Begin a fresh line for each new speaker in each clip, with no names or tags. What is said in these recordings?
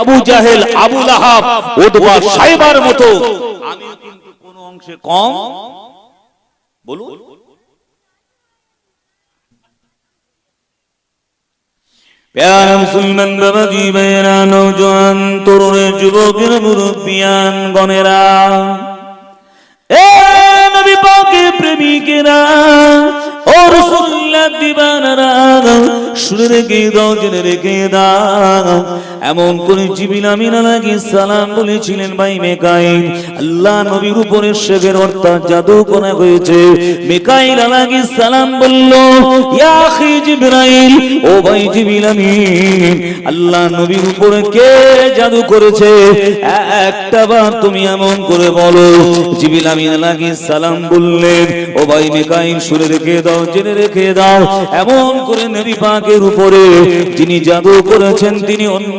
আবু জাহেল আবু লাহাব ওদবা সাইবার মতো। আমি কিন্তু কোন অংশে কম। বলুন।
প্যারা মুসলমান বাবাজি ভাইয়েরা নৌজওয়ান তরুণের যুবকের মুরব্বিয়ান গণেরা। এ নবী পাকের প্রেমিকেরা ও রাসূলুল্লাহ দিবানারা শুনে রেখে দাও জেনে রেখে দাও। এমন করে জিবিল আমিন আলাইহিস সালাম বলেছিলেন, ভাই মেকাইল, আল্লাহ নবীর উপরে শেখের অর্থাৎ জাদু করা হয়েছে। মেকাইল আলাইহিস সালাম বলল, ইয়া আখি জিবরাইল, ও ভাই জিবিল আমিন, আল্লাহ নবীর উপরে কে জাদু করেছে? একটা বার তুমি এমন করে বলো। জিবিল আমিন আলাইহিস সালাম বললেন, ও ভাই মেকাইল শুনে রেখে দাও, জেনে রেখে দাও। এমন করে নবী পাকের উপরে যিনি জাদু করেছেন, তিনি অন্য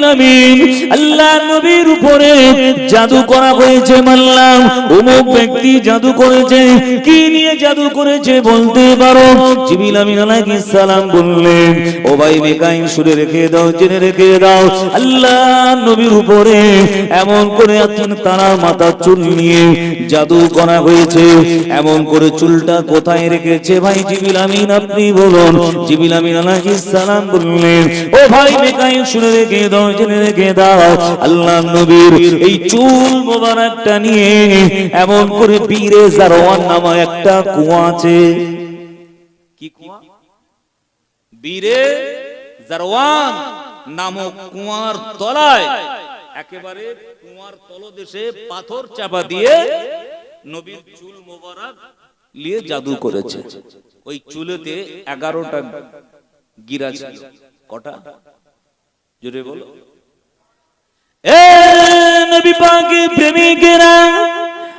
জিবিল আমিন। জাদু করা হয়েছে এমন করে চুল নিয়ে জাদু করা হয়েছে। এমন করে চুলটা কোথায় রেখেছে ভাই জিবিল আমিন? আপনি বলুন। জিবিল আমিন আলাইহিস সালাম বললেন, ও ভাই মেকাইন শুনে রেখে দাও জেনে রেখে দাও, আল্লাহ নবীর এই চুল মোবারকটা নিয়ে এমন করে পীরে নামা একটা কুয়া আছে।
কি কুয়া? বীরে নামক কুয়ার তলায়, একেবারে কুয়ার তলদেশে পাথর চাপা দিয়ে নবীর চুল মোবারক জাদু করেছে। ওই চুলেতে এগারোটা গিরা ছিল, কটা? জোরে বলো।
এ নবী পাকের প্রেমিকেরা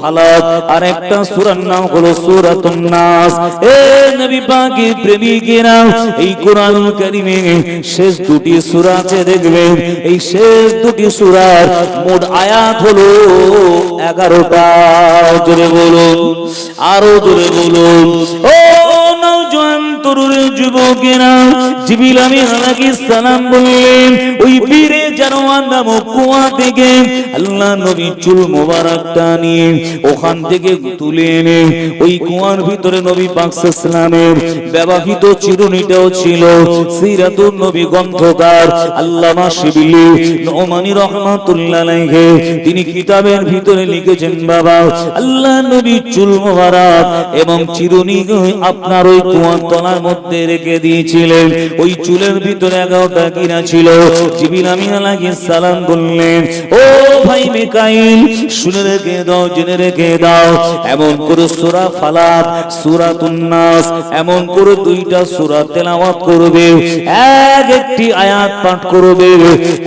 ফালাক আর একটা সূরার নাম হলো সূরাতুন নাস। এ নবী পাকের প্রেমিকেরা, এই কোরআন কারিমে শেষ দুটি সূরা আছে দেখবেন এই শেষ দুটি সূরার মোট আয়াত হলো 11টা জোরে বলুন, আরও জোরে বলুন। ও তরুণের যুবকেরা জিবিল আমি আলাইহিস সালাম বললেন, ওই পীরে জানোয়ার নামক কুয়া থেকে আল্লাহ নবী চুল মোবারকটা নিয়ে ওখান থেকে তুলে এনে ওই কুয়ার ভিতরে নবী পাক সাল্লামের ব্যবহৃত চিরুনিটাও ছিল। সিরাতুন নবী গ্রন্থকার আল্লামা শিবিলি নোমানি রহমাতুল্লাহ আলাইহি, তিনি কিতাবের ভিতরে লিখেছেন, বাবা, আল্লাহ নবী চুল মোবারক এবং চিরুনি আপনার ওই কুয়ার তলার মধ্যে রেখে দিয়েছিলেন। ওই চুলের ভিতরে এগারোটা কিনা ছিল। জিবিল আমিন আলাইহিস সালাম বললেন, ও ভাই মিকাইল, শুনে রেখে দাও, জেনে রেখে দাও। এমন করে সূরা এমন করে দুইটা সূরা তেলাওয়াত করবে, এক একটি আয়াত পাঠ করবে,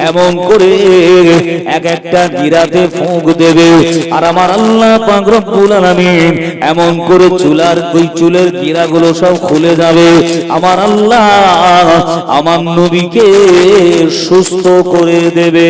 এমন করে এক একটা গিরাতে ফুঁক দেবে। আর আমার আল্লাহ পাক রব্বুল এমন করে চুলার, ওই চুলের গিরাগুলো সব খুলে যাবে। আমার আল্লাহ আমার নবীকে সুস্থ করে দেবে।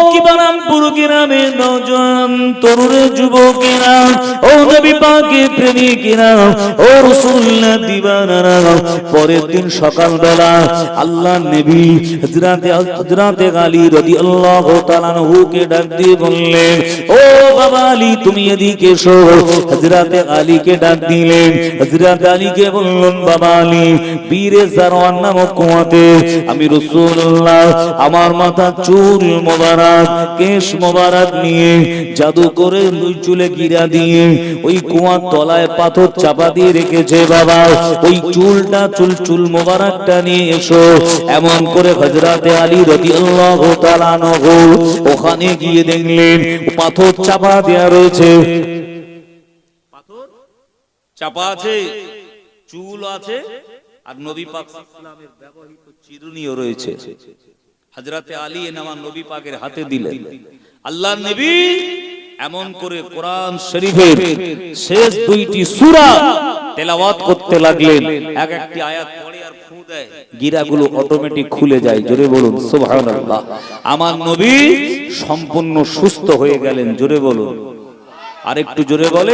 কি গ্রামে নজন যুবকেরা, ও নবী পাকে প্রেমিকেরা, ও রসুল্লাহ দিবানারা, পরের দিন সকালবেলা আল্লাহ হজরাতে হজরাতে আলী ডাক দিয়ে বললেন, ও বাবা আলী, তুমি এদিকে এসো। হজরাতে আলীকে ডাক দিলেন হজরত আলীকে বললেন, বাবা আলী নামক কুয়াতে আমি রাসূলুল্লাহ, আমার মাথা চুল মোবারক কেশ মোবারক নিয়ে জাদু করে দুই চুলে গিরা দিয়ে ওই কুয়ার তলায় পাথর চাপা দিয়ে রেখেছে বাবা। ওই চুলটা, চুল চুল মোবারকটা নিয়ে এসো। এমন করে হজরতে আলী তাআলা ওখানে গিয়ে দেখলেন পাথর চাপা দেয়া রয়েছে।
চাপা আছে, চুল আছে, আর নবী পাক ইসলামের ব্যবহৃত চিরুনিও রয়েছে। হযরতে আলী এ নামা নবী পাকের হাতে দিলেন। আল্লাহর নবী এমন করে কোরআন শরীফের শেষ দুইটি সূরা তেলাওয়াত করতে লাগলেন। এক একটি আয়াত পড়ে আর ফু দেয়। গিরাগুলো অটোমেটিক খুলে যায়। জোরে বলুন, সুবহানাল্লাহ। আমার নবী সম্পূর্ণ সুস্থ হয়ে গেলেন। জোরে বলুন। আর একটু জোরে বলে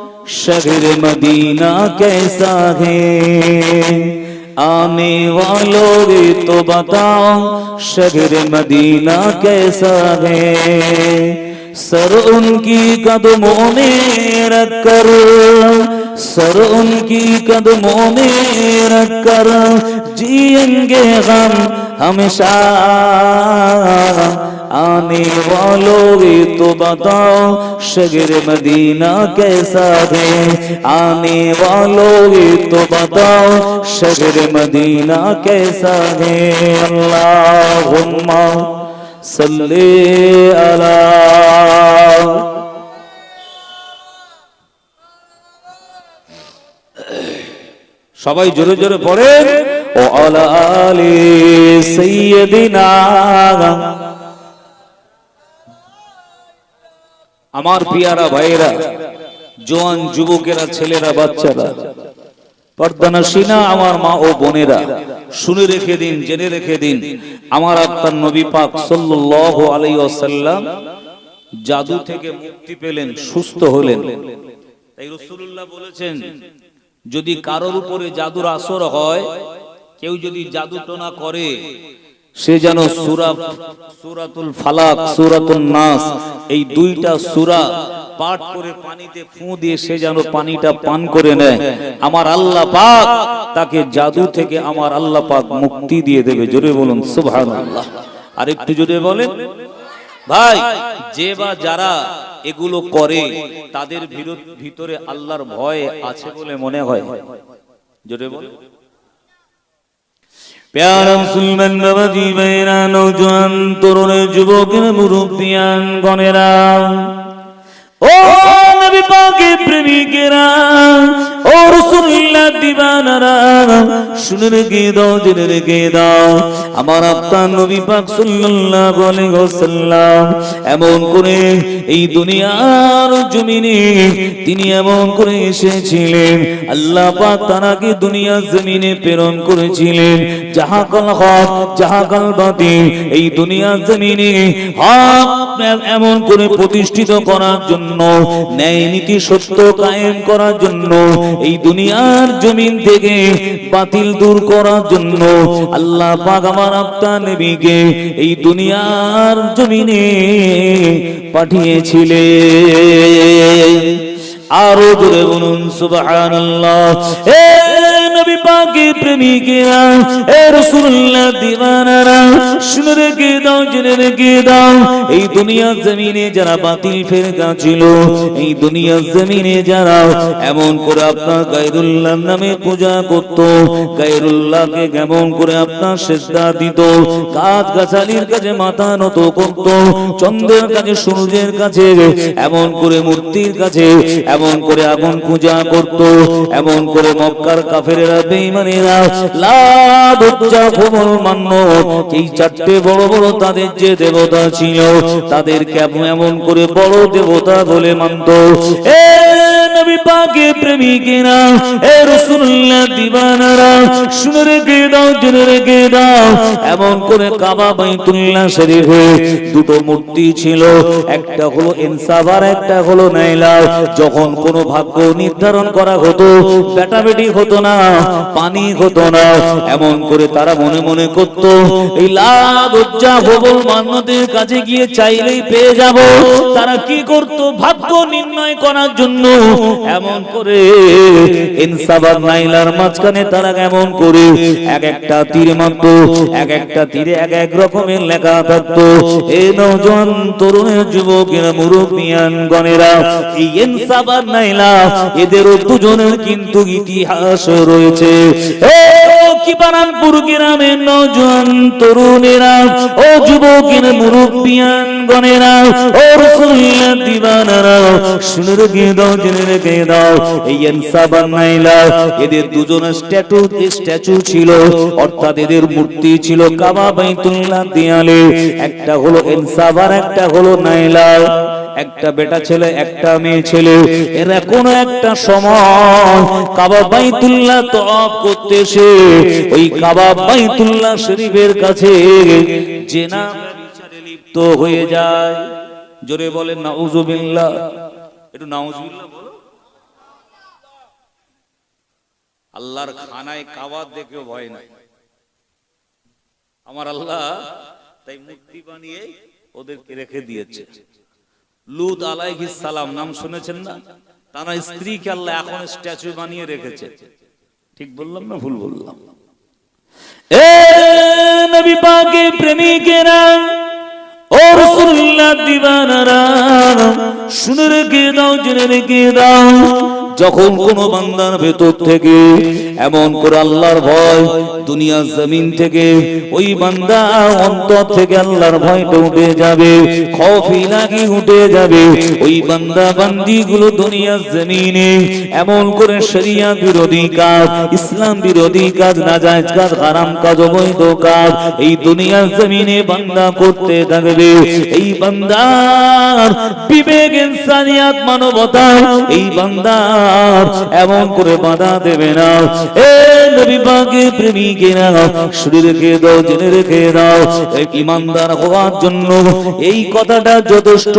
शहर मदीना कैसा है? आने वालों तो बताओ, शहर मदीना कैसा है? सर उनकी कदमों में रख कर, सर उनकी कदमों में रख कर जियेंगे हम हमेशा। आने वालों ये तो बताओ शगर मदीना कैसा है आने वालों ये तो बताओ शगर मदीना कैसा है अल्लाहुम्मा सल्ले अला সবাই জোরে জোরে পড়েন ও আলা আলি সাইয়্যিদিনা আমার পিয়ারা ভাইয়েরা, জোয়ান যুবকেরা, ছেলেরা, বাচ্চারা পর্দানসীনা আমার মা ও বোনেরা, শুনে রেখে দিন, জেনে রেখে দিন, আমার আপনার নবী পাক সাল্লাল্লাহু আলাইহি ওয়াসাল্লাম জাদু থেকে মুক্তি পেলেন, সুস্থ হলেন। বলেছেন, যদি কারোর উপরে জাদুর আসর হয়, কেউ যদি জাদু টোনা করে সে যেন সুরা সুরাতুল ফালাক সুরাতুল নাস, এই দুইটা সুরা পাঠ করে পানিতে ফু দিয়ে সে যেন পানিটা পান করে নেয়। আমার আল্লাহ পাক তাকে জাদু থেকে আমার আল্লাহ পাক মুক্তি দিয়ে দেবে। জোরে বলুন, সুবহানাল্লাহ। আর একটু জোরে বলেন। ভাই, যে বা যারা এগুলো করে, তাদের ভিতরে আল্লাহর ভয় আছে বলে মনে হয়। জোরে বলেন।
প্যারা মুসলমান বাবাজি ভাইরা নৌজওয়ান তরুণ যুবকের মুরব্বিয়ান গণেরা। ও নবী প্রেমিকেরা এই দুনিয়ার তিনি এমন করে এসেছিলেন। আল্লাহ জমিনে প্রেরণ করেছিলেন। যাহা হক যাহা এই জমিনে হক এমন করে প্রতিষ্ঠিত করার জন্য, ন্যায় নীতি সত্য কায়েম করার জন্য এই দুনিয়ার জমিন থেকে বাতিল দূর করার জন্য আল্লাহ পাক আমার আপনার নবীকে এই দুনিয়ার জমিনে পাঠিয়েছিলে আরও জোরে বলুন, সুবহানাল্লাহ। এ পাকে প্রেমিকেরা এ রাসূলুল্লাহ দিওয়ানারা। শুনে রেখে দাও, জেনে রেখে দাও, এই দুনিয়ার জমিনে যারা বাতিল ফেরকা ছিল, এই দুনিয়ার জমিনে যারা এমন করে আপনার গায়রুল্লাহর নামে পূজা করত, গায়রুল্লাহকে কেমন করে আপনার সেজদা দিত গাছ গাছালির কাছে মাথা নত করত, চন্দ্রের কাছে সূর্যের কাছে, এমন করে মূর্তির কাছে, এমন করে আগুন পূজা করত, এমন করে মক্কার কাফেরেরা বেঈমানেরা লাদ উজ্জা কোমল মান্য। এই চারটে বড় বড় তাদের যে দেবতা ছিল তাদের কেমন এমন করে বড় দেবতা বলে মানত। এ পাকে প্রেমিকেরা দিবানারা, শুনে রেখে দাও, জেনে রেখে দাও। এমন করে কাবা বাইতুল্লাহ দুটো মূর্তি ছিল। একটা হলো একটা হলো যখন কোনো ভাগ্য নির্ধারণ করা হতো, বেটা বেটি হতো না, পানি হতো না। এমন করে তারা মনে মনে করত, এই লাভ উজ্জা হবল মান্যদের কাছে গিয়ে চাইলেই পেয়ে যাব। তারা কি করত? ভাগ্য নির্ণয় করার জন্য এমন করে ইনসাবার নাইলার মাঝখানে তারা কেমন করে, এক একটা তীর মারত, এক একটা তীরে এক এক রকমের লেখা থাকতো। এ নজন তরুণের যুবকের মুরব্বিয়ান গণেরা, এই ইনসাবার নাইলা, এদেরও দুজনের কিন্তু ইতিহাস রয়েছে। ও নজন তরুণেরা, ও যুবকের ও দিবানারা দাও, জেনে রেখে দাও, এই নাইলা এদের দুজনের স্ট্যাটু স্ট্যাচু ছিল, অর্থাৎ এদের মূর্তি ছিল কাবা বাইতুল্লাহ দেয়ালে, একটা হলো ইনসাবার একটা হলো নাইলা একটা বেটা ছেলে, একটা মেয়ে ছেলে, এরা কোন একটা সময় কাবা বাইতুল্লাহ তওয়াফ করতে এসে ওই কাবা বাইতুল্লাহ শরীফের কাছে জেনা বিচারে লিপ্ত হয়ে যায়। জোরে বলেন, নাউজুবিল্লাহ। একটু নাউজুবিল্লাহ বলো। আল্লাহর খানায় কাবা দেখে ভয় নাই। আমার আল্লাহ তাই মূর্তি বানিয়ে ওদেরকে রেখে দিয়েছে। লুত আলাইহিস সালাম, নাম শুনেছেন না? তারা স্ত্রীকে আল্লাহ এখন স্ট্যাচু বানিয়ে রেখেছে। ঠিক বললাম না ভুল বললাম? এ নবী পাকে প্রেমিকেরা, ও রাসূলুল্লাহ দিবানারা, শুনে রেখে দাও, জেনে রেখে দাও। যখন কোন বান্দার ভেতর থেকে এমন করে আল্লাহর ভয় দুনিয়ার জমিন থেকে, ওই বান্দা অন্তর থেকে আল্লাহর ভয়টা উঠে যাবে খফি লাগি উঠে যাবে। ওই বান্দা বান্দি গুলো দুনিয়ার জমিনে এমন করে শরিয়া বিরোধী কাজ, ইসলাম বিরোধী কাজ, নাজায়েজ কাজ, হারাম কাজ, অবৈধ কাজ, এই দুনিয়ার জমিনে বান্দা করতে থাকবে। এই বান্দার বিবেক, ইনসানিয়াত মানবতা এই বান্দার এমন করে বাধা দেবে না। এ নবী পাকের প্রেমিকেরা শুনে রেখে দাও, জেনে রেখে দাও। ইমানদার হওয়ার জন্য এই কথাটা যথেষ্ট।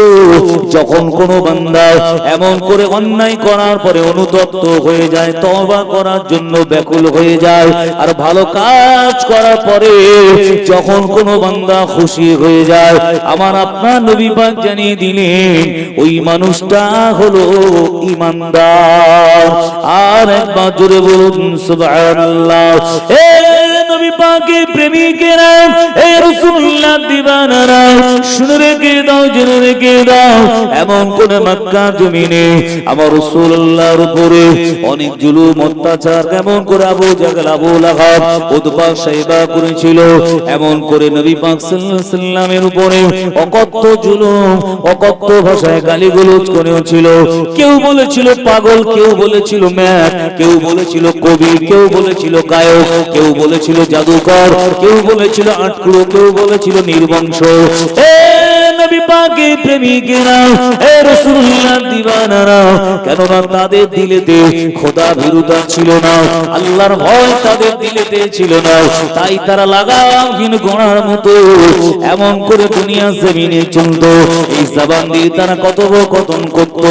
যখন কোন বান্দা এমন করে অন্যায় করার পরে অনুতপ্ত হয়ে যায়, তওবা করার জন্য ব্যাকুল হয়ে যায়। আর ভালো কাজ করার পরে যখন কোন বান্দা খুশি হয়ে যায়, আমার আপনার নবী পাক জানিয়ে দিলেন, ওই মানুষটা হলো ইমানদার। আর একবার জুড়ে বলুন সুবহানাল্লাহ। এ নবী প্রেমিকেরা এ রাসূলুল্লাহ দিবানারা শুনে রেখে দাও, জেনে রেখে দাও, এমন কোন মক্কা জমিনে আমার রাসূলুল্লাহর উপরে অনেক জুলুম, অত্যাচার কেমন করে আবু জাহল, আবু লাহাব সাইবা করেছিল, এমন করে নবী পাক সাল্লামের উপরে জুলুম ভাষায় গালিগালাজ করেছিল। কেউ বলেছিল পাগল, কেউ বলেছিল কেউ বলেছিল কবি, কেউ বলেছিল গায়ক, কেউ বলেছিল জাদুকর। কেউ বলেছিল আটকুড়ো, কেউ বলেছিল নির্বংশ কেননা তাদের দিলেতে খোদা ছিল না ভয় তাদের দিলেতে ছিল না। তাই তারা লাগামহীন মতো এমন করে দুনিয়া এই দিয়ে তারা কথোপকথন করতো।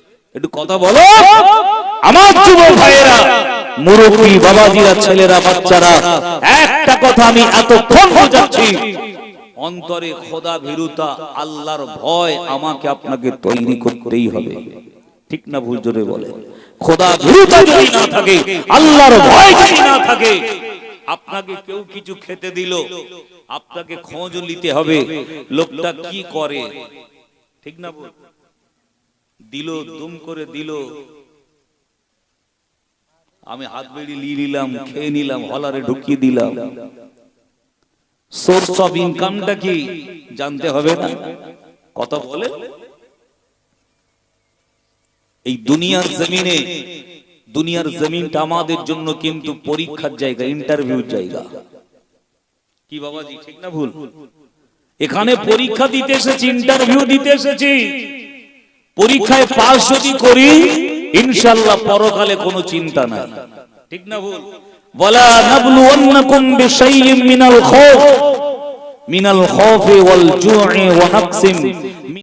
একটু কথা বলো। আমার যুব ভাইয়েরা, মুরব্বী বাবাজিরা, ছেলেরা, বাচ্চারা, একটা কথা আমি এতক্ষণ বোঝাচ্ছি। অন্তরে খোদা ভীরুতা, আল্লাহর ভয় আমাকে আপনাকে তৈরি করতেই হবে। ঠিক না ভুল জোরে বলে? খোদা ভীরুতা যদি না থাকে, আল্লাহর ভয় যদি না থাকে, আপনাকে কেউ কিছু খেতে দিল, আপনাকে খোঁজ নিতে হবে। লোকটা কি করে? ঠিক না দিল দুম করে দিল। আমি হাত বেড়ি নিয়ে নিলাম খেয়ে নিলাম হলারে ঢুকিয়ে দিলাম। সোর্স অফ ইনকামটা কি? জানতে হবে না? কথা বলে? এই দুনিয়ার জমিনে দুনিয়ার জমিনটা আমাদের জন্য কিন্তু পরীক্ষার জায়গা ইন্টারভিউর জায়গা কি বাবাজি ঠিক না ভুল? এখানে পরীক্ষা দিতে এসেছি ইন্টারভিউ দিতে এসেছি। পরীক্ষায় পাশ যদি করি ইনশাল্লাহ পরকালে কোনো চিন্তা নাই। ঠিক না ভুল? বলা নাবলুওয়ান্নাকুম বিশাইয়্যিম মিনাল খাউফ। মিনাল খাউফি ওয়াল জুউ ওয়া নাকসিম।